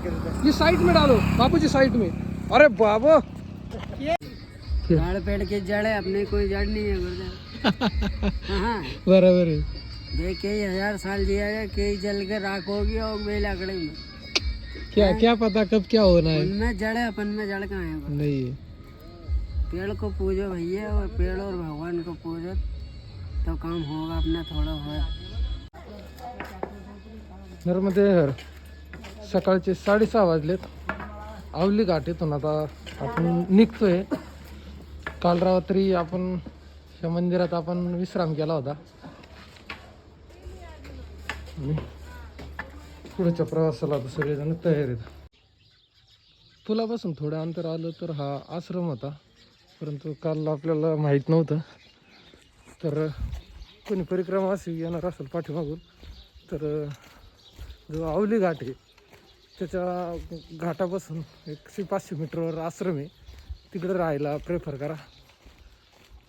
ये साइड में डालो बाबू जी साइड में। अरे बाबा। झाड़ पेड़ की जड़ है अपने कोई जड़ नहीं है हाँ। बराबर है। देख कई हज़ार साल जिया गया कई जल के राख होगी और बेल अकड़े में क्या क्या पता कब क्या होना है। उनमें जड़ है अपन में जड़ कहाँ है नहीं है। पेड़ को पूजो भैया और पेड़ और भगवान को पूजो तो काम होगा अपना थोडा होगा। नर्मदे हर। सकाळचे साडेसहा वाजलेत. आवली घाटीतून आता आपण निघतोय. काल रात्री आपण या मंदिरात आपण विश्राम केला होता. पुढच्या प्रवासाला आता सगळेजण तयार आहेत. पुलापासून थोडं अंतर आलं तर हा आश्रम होता. परंतु काल आपल्याला माहीत नव्हतं. तर कोणी परिक्रमा अशी येणार असेल पाठीमागून तर जो आवली घाट आहे त्याच्या घाटापासून एकशे पाचशे मीटरवर आश्रम आहे. तिकडे राहायला प्रेफर करा.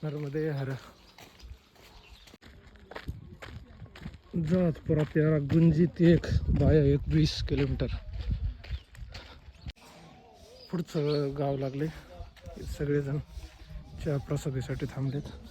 नर्मदे हर. जात परत यारा गुंजीत एक बाया एक वीस किलोमीटर. पुढचं गाव लागले. सगळेजण चहा प्रसादीसाठी थांबलेत.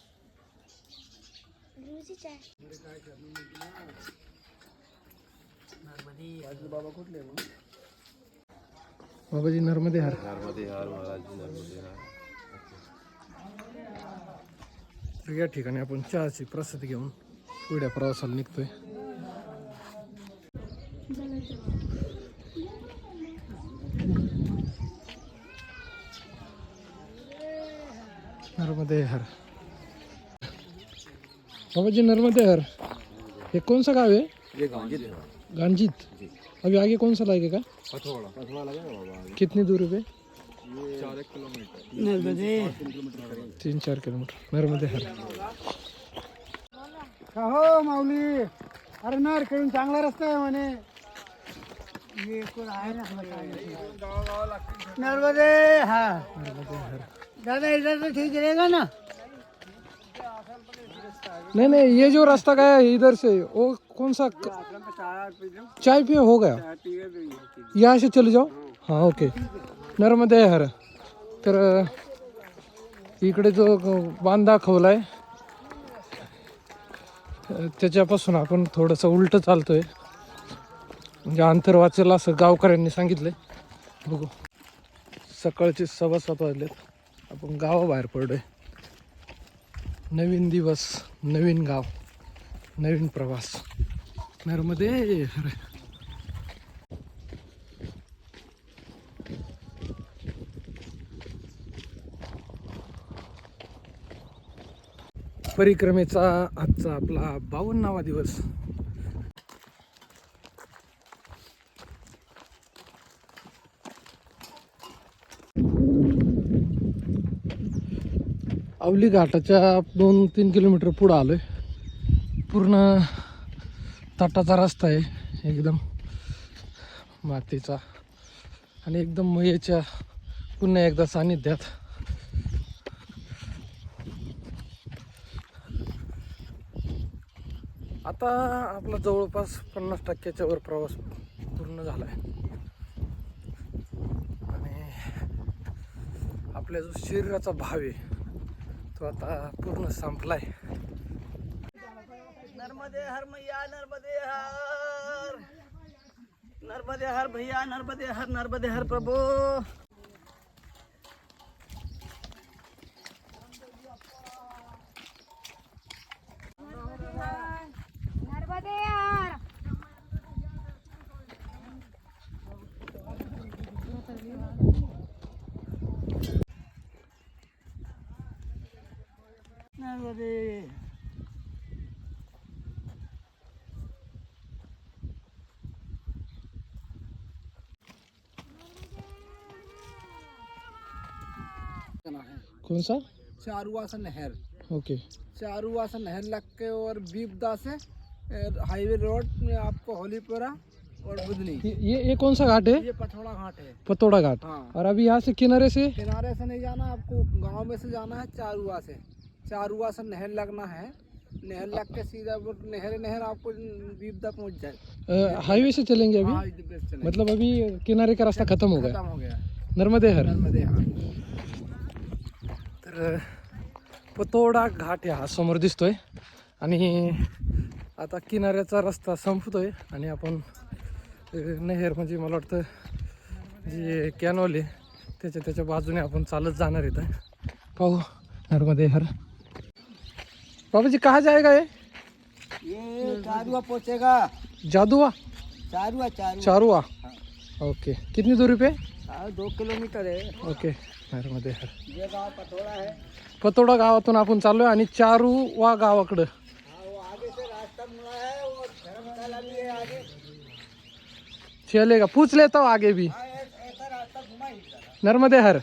बाबाजी नर्मदे. हर. नर्मदे हार महाराज नर्मदे हार. तर या ठिकाणी आपण चहाची प्रसाद घेऊन पुढ्या प्रवासाला निघतोय. नर्मदे हर. बाबाजी नर्मदे हर ये कौन सा गाँव है ये गांजित है गांजीत अभी आगे कौन सा लगेगा पथवाड़ा. पथवाड़ा लगा बाबा. कितनी दूरी पे चार एक किलोमीटर. नर्मदे. तीन चार किलोमीटर. नर्मदे हर का हो माऊली? अरे नार करून चांगला रस्ता आहे म्हणे. मी कोण आहे ना नर्मदे हा. दादा इधर तो ठीक रहेगा ना? नहीं नहीं ये जो रास्ता गया है इधर से वो कौन सा चाय पिए हो गया। यहाँ से चले जाओ। हाँ ओके। नर्मदे हर। तर इकडे जो बांध आहे त्याच्यापासून आपण थोडंसं उलटं चालतोय. म्हणजे अंतर वाचेल असं गावकऱ्यांनी सांगितलंय. बघू. सकाळचे सव्वा सात वाजलेत. आपण गावाबाहेर पडलोय. नवीन दिवस नवीन गाव नवीन प्रवास. नर्मदे परिक्रमेचा आजचा आपला बावन्नावा दिवस. आवली घाटाच्या दोन तीन किलोमीटर पुढं आलोय. पूर्ण तटाचा रस्ता आहे एकदम मातीचा. आणि एकदम मयेच्या पुन्हा एकदा सानिध्यात. आता आपला जवळपास पन्नास टक्क्याच्या वर प्रवास पूर्ण झाला आहे आणि आपल्या जो शरीराचा भाव आहे तो आता पूर्ण संपलाय. नर्मदे हर मैया नर्मदे हर. नर्मदे हर भैया नर्मदे हर नर्मदे हर प्रभु. कौन सा? चारुआ से नहर। ओके। चारुआ से नहर लग के और बीपदा से हाईवे रोड में आपको होलीपुरा और बुधनी। ये ये कौन सा घाट है? ये पथौड़ा घाट है। पतोड़ा घाट। हाँ। और अभी यहाँ से किनारे से? किनारे से नहीं जाना आपको गाँव में से जाना है चारुआ से चारुआ से नहर लगना है। नहर लग के सीधा वो नहर नहर आपको बीपदा पहुँच जाए। हाईवे से चलेंगे अभी? हाँ चलेंगे। मतलब अभी किनारे का रास्ता खत्म हो गया। खत्म हो गया। नर्मदे हर। नर्मदे हाँ तर पतोडा घाट हा समोर दिसतोय. आणि आता किनाऱ्याचा रस्ता संपतोय आणि आपण नहेर म्हणजे मला वाटतं जे कॅनॉल आहे त्याच्या त्याच्या बाजूने आपण चालत जाणार इथं. पाहू नर्मदे हर बाबाजी कहा जाएगा ये चारुआ पहुंचेगा जादुआ? चारुआ चारुआ. चारुआ. ओके. कितनी दूरी पे? हाँ, दो किलोमीटर है. ओके. नर्मदे हर ये गाँव पथोड़ा है पतोडा गावातून आपण चाललोय आणि गावाकडं. हाँ, वो आगे से रास्ता मुड़ा है आगे. चलेगा पूछ लेता हूँ आगे भी. चला नर्मदे हर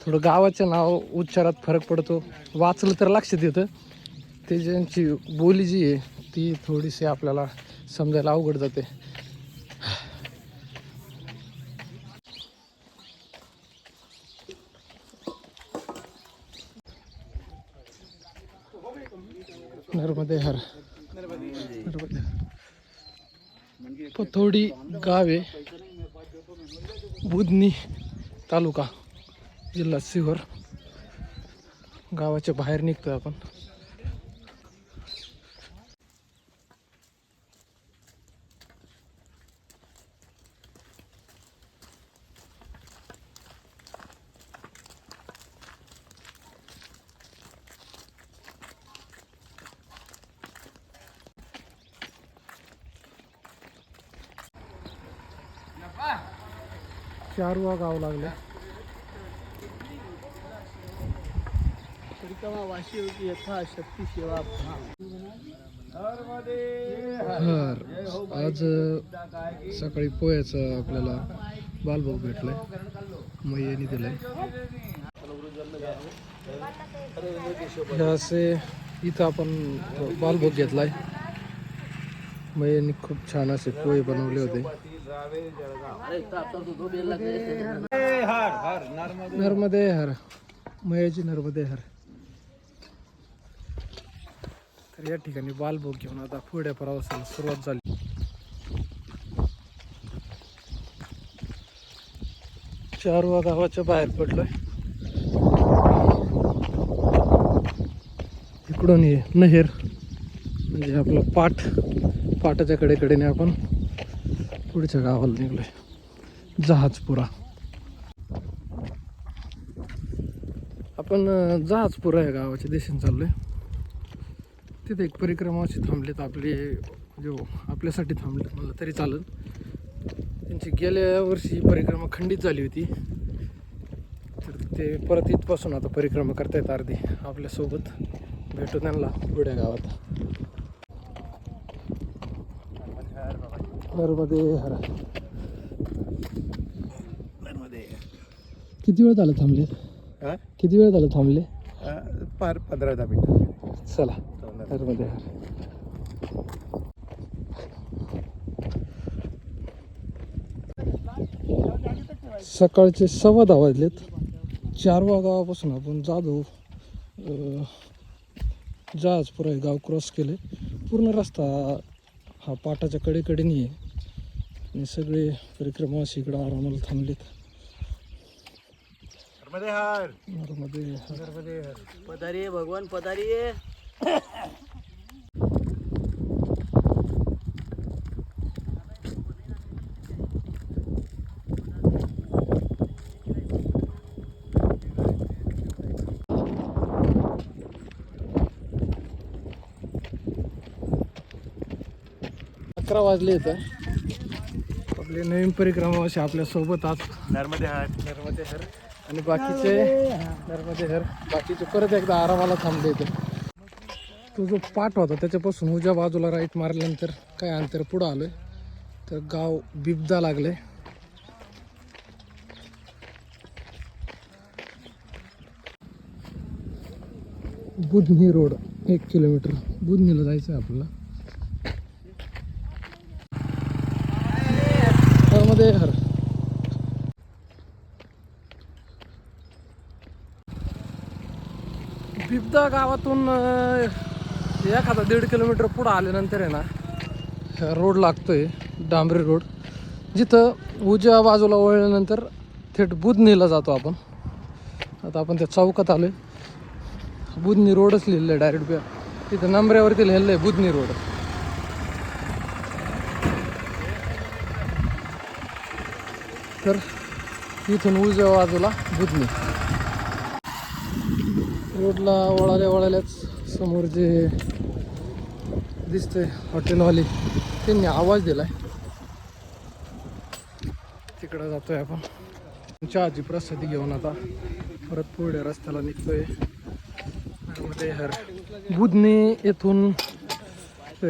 थोडं गावाचं नाव उच्चारात फरक पडतो. वाचलं तर लक्षात येतं. ते ज्यांची बोली जी आहे ती थोडीशी आपल्याला समजायला अवघड जाते. नर्मदे हर. पथोडी गावे बुधनी तालुका जिल्हा सिहोर. गावाच्या बाहेर निघतोय आपण. चारवा गाव लागलं. वाशी होती यथा शक्ती सेवा हर आज सकाळी पोह्याचं आपल्याला बालभोग भेटलाय. मैयानी दिलाय. असे इथं आपण बालभोग घेतलाय. मैयानी खूप छान असे पोहे बनवले होते. नर्मदे हर मयाची नर्मदे हर. तर या ठिकाणी बालभोग घेऊन आता पुढे प्रवासाला सुरुवात झाली. चारवा गावाच्या बाहेर पडलोय. इकडून ये नहेर. म्हणजे आपलं पाठ पाटाच्या कडेकडेने आपण पुढच्या गावाला निघलोय. जहाजपुरा. आपण जहाजपुरा या गावाच्या दिशेने चाललोय. तिथे एक परिक्रमा अशी थांबलेत आपले जो आपल्यासाठी थांबले म्हणलं तरी चालेल. त्यांची गेल्या वर्षी परिक्रमा खंडित झाली होती. तर ते परत इथपासून आता परिक्रमा करतायत अर्धी आपल्यासोबत. भेटू त्यांना पुढ्या गावात. नर्मदे हरा किती वेळ झालं थांबले? किती वेळ झालं थांबले? पार पंधरा दहा मिनिटं चला नर्मदे हर सकाळचे सव्वा दहा वाजलेत. चारवा गावापासून आपण जाधव जहाजपुरा हे गाव क्रॉस केले पूर्ण रस्ता हा पाटाच्या कडेकडेने आहे. आणि सगळे परिक्रमा अशी इकडं आरामाला थांबलेत. नर्मदे हार. पधारिये भगवान पधारिये अकरा वाजले इथं. आपले नवीन परिक्रमा असे आपल्यासोबत आज. नर्मदे हार. नर्मदे हर. आणि बाकीचे नर्मदे हर. बाकीचे परत एकदा आरामाला थांबले इथे तो जो पाठ होता त्याच्यापासून उजव्या बाजूला राईट मारल्यानंतर काय अंतर पुढं आलोय? तर गाव बिबदा लागले. बुधनी रोड एक किलोमीटर. बुधनीला जायचं आहे आपल्याला. मध्ये हर. बिबदा गावातून एखादा दीड किलोमीटर पुढं आल्यानंतर आहे ना रोड लागतोय डांबरी रोड. जिथं उजव्या बाजूला वळल्यानंतर थेट बुधनीला जातो आपण. आता आपण त्या चौकात आलोय. बुधनी रोडच लिहिलेलं आहे डायरेक्ट तिथं नंबऱ्यावरती लिहिलेलं आहे बुधनी रोड. तर इथून उजव्या बाजूला बुधनी. रोडला वळाल्या वळाल्याच समोर जे दिसतंय हॉटेलवाले त्यांनी आवाज दिलाय. तिकडं जातोय आपण. चहाची प्रसादी घेऊन आता परत पुढे रस्त्याला निघतोय. मध्ये हर बुधनी येथून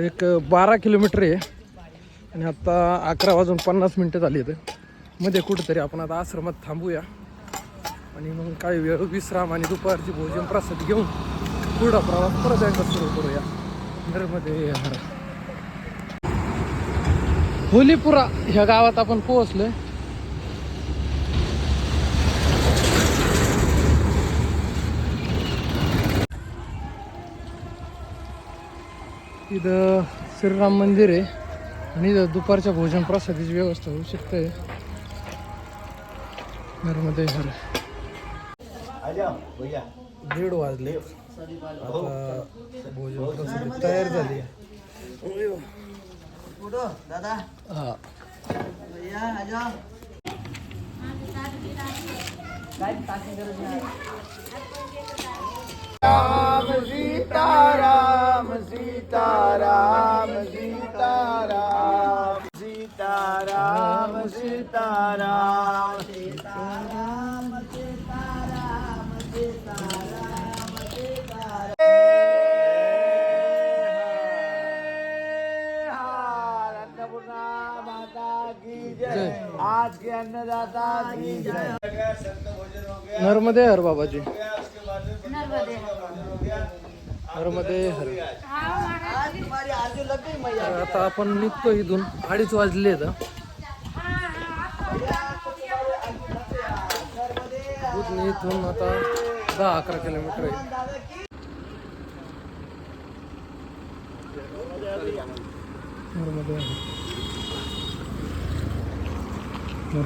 एक बारा किलोमीटर आहे. आणि आता अकरा वाजून पन्नास मिनटं झाली आहेत. मध्ये कुठंतरी आपण आता आश्रमात थांबूया. आणि मग काही वेळ विश्राम आणि दुपारची भोजन प्रसाद घेऊन पुढा प्रवास परत एकदा सुरू करूया. घरमध्ये हर होलीपुरा ह्या गावात आपण पोहोचलोय. इथं श्रीराम मंदिर आहे. आणि इथं दुपारच्या भोजन प्रसादाची व्यवस्था होऊ शकते. नर्मदे हर दीड वाजले आता भोजन प्रसाद तयार झाली हा राम सीता राम सीता राम सीता राम सीता राम सीता राम के अन्नदाता की जय नर्मदे हर. बाबाजी नर्मदे हर. आज तुम्हारी आरती लग गई मैया. तर आता आपण निघतो इथून. अडीच वाजले आहेत बुधनी इथून आता दहा अकरा किलोमीटर आहे. नर्मदे हर.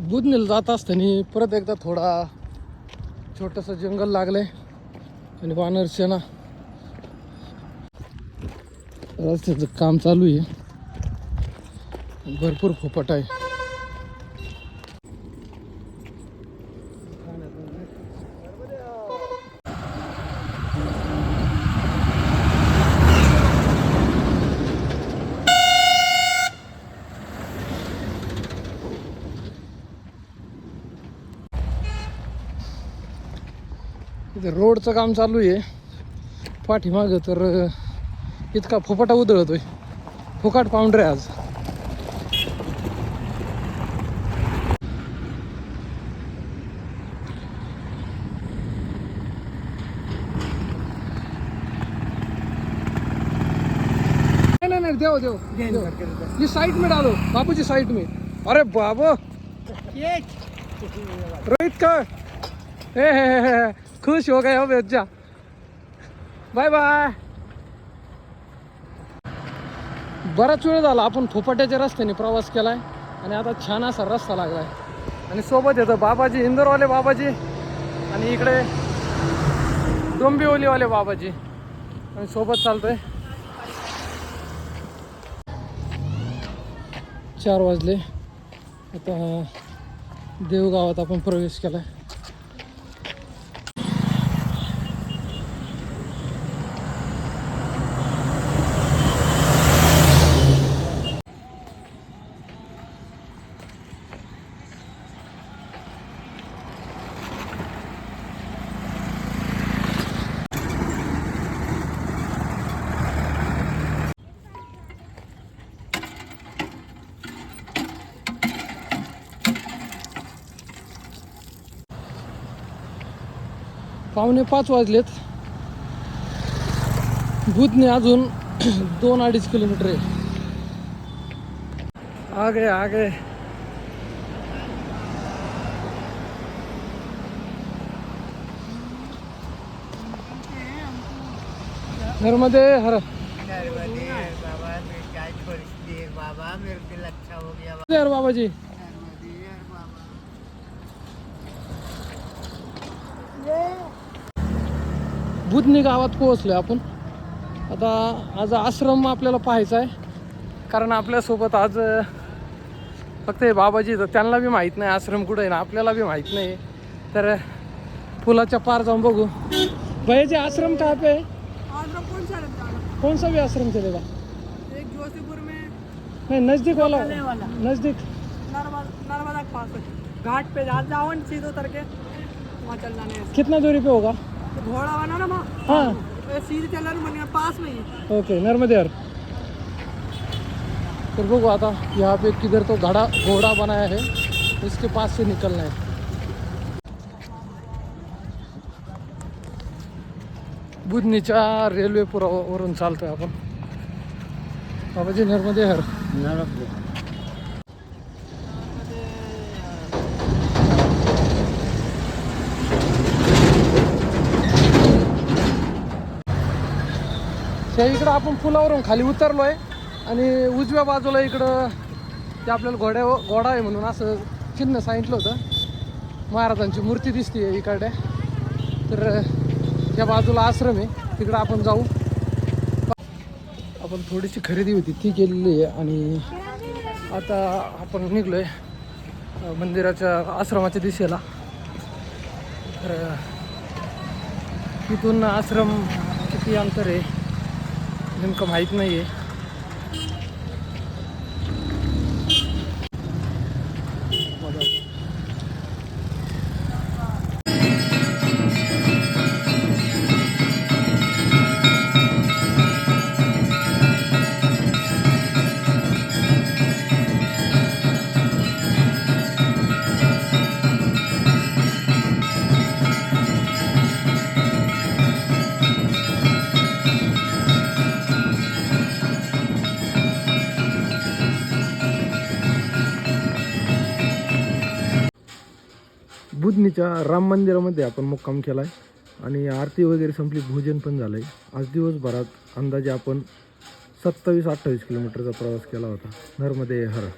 बुधनीला जात असताना परत एकदा थोडा छोटंसं जंगल लागलंय आणि वानरसेना रस्त्याचं काम चालू आहे भरपूर फोपट आहे. इथे रोडचं काम चालू आहे. पाठीमागं तर इतका फुफाटा उधळतोय. फुकाट पाऊंडर आहे आज. नहीं देव। ये साइड में डालो बाबू जी साइड में। अरे बाबा। रोहित का। हे हे हे हे। खुश हो गए हो बच्चा बाय बाय बराच वेळ झाला आपण फोपाट्याच्या रस्त्याने प्रवास केलाय आणि आता छान असा रस्ता लागलाय. आणि सोबत येतं बाबाजी इंदोरवाले बाबाजी आणि इकडे डोंबिवलीवाले बाबाजी. आणि सोबत चालतोय चार वाजले. आता देवगावात आपण प्रवेश केलाय. पावणे पाच वाजलेत. बुधने अजून दोन अडीच किलोमीटर आहे. आगे आगे. नर्मदे हर बाबा मेरी क्या परिस्थिति है बाबा मेरे दिल अच्छा हो गया यार बाबाजी बुधनी गावात पोहोचलोय आपण. आता आज आश्रम आपल्याला पाहायचा आहे. कारण आपल्यासोबत आज फक्त हे बाबाजी तर त्यांना बी माहीत नाही आश्रम कुठं आहे ना आपल्याला बी माहीत नाही. तर पुलाच्या पार जाऊन बघू. भैयाजी आश्रम कहाँ पे है आश्रम कौन सा रहता है कौन सा भी आश्रम चलेगा एक जोशीपुर में नहीं नज़दीक वाला। नज़दीक. नर्मदा घाट पे जाओ सीधे उतर के. वहाँ चल जाने है कितना दूरी पे होगा? घोड़ा बना ना हाँ। ये सीधे चल रहा बनिया पास में ही। ओके फिर बघू आता यहाँ पे किधर तो घड़ा घोड़ा बनाया है इसके पास से निकलना है। बुधनीच्या रेल्वे पुरावरून चालतोय आपण बाबाजी नर्मदे हर त्या इकडं आपण पुलावरून खाली उतरलो आहे आणि उजव्या बाजूला इकडं ते आपल्याला घोड्या घोडा आहे म्हणून असं चिन्ह सांगितलं होतं. महाराजांची मूर्ती दिसते इकडे. तर त्या बाजूला आश्रम आहे. तिकडं आपण जाऊ. आपण थोडीशी खरेदी होती ती केलेली आहे आणि आता आपण निघलो आहे मंदिराच्या आश्रमाच्या दिशेला. तर तिथून आश्रम किती अंतर आहे? नेमकं माहीत नाही आहे बुधनीच्या राम मंदिरामध्ये आपण मुक्काम केला आहे आणि आरती वगैरे संपली भोजन पण झालं आहे आज दिवसभरात अंदाजे आपण सत्तावीस अठ्ठावीस किलोमीटरचा प्रवास केला होता. नर्मदे हर.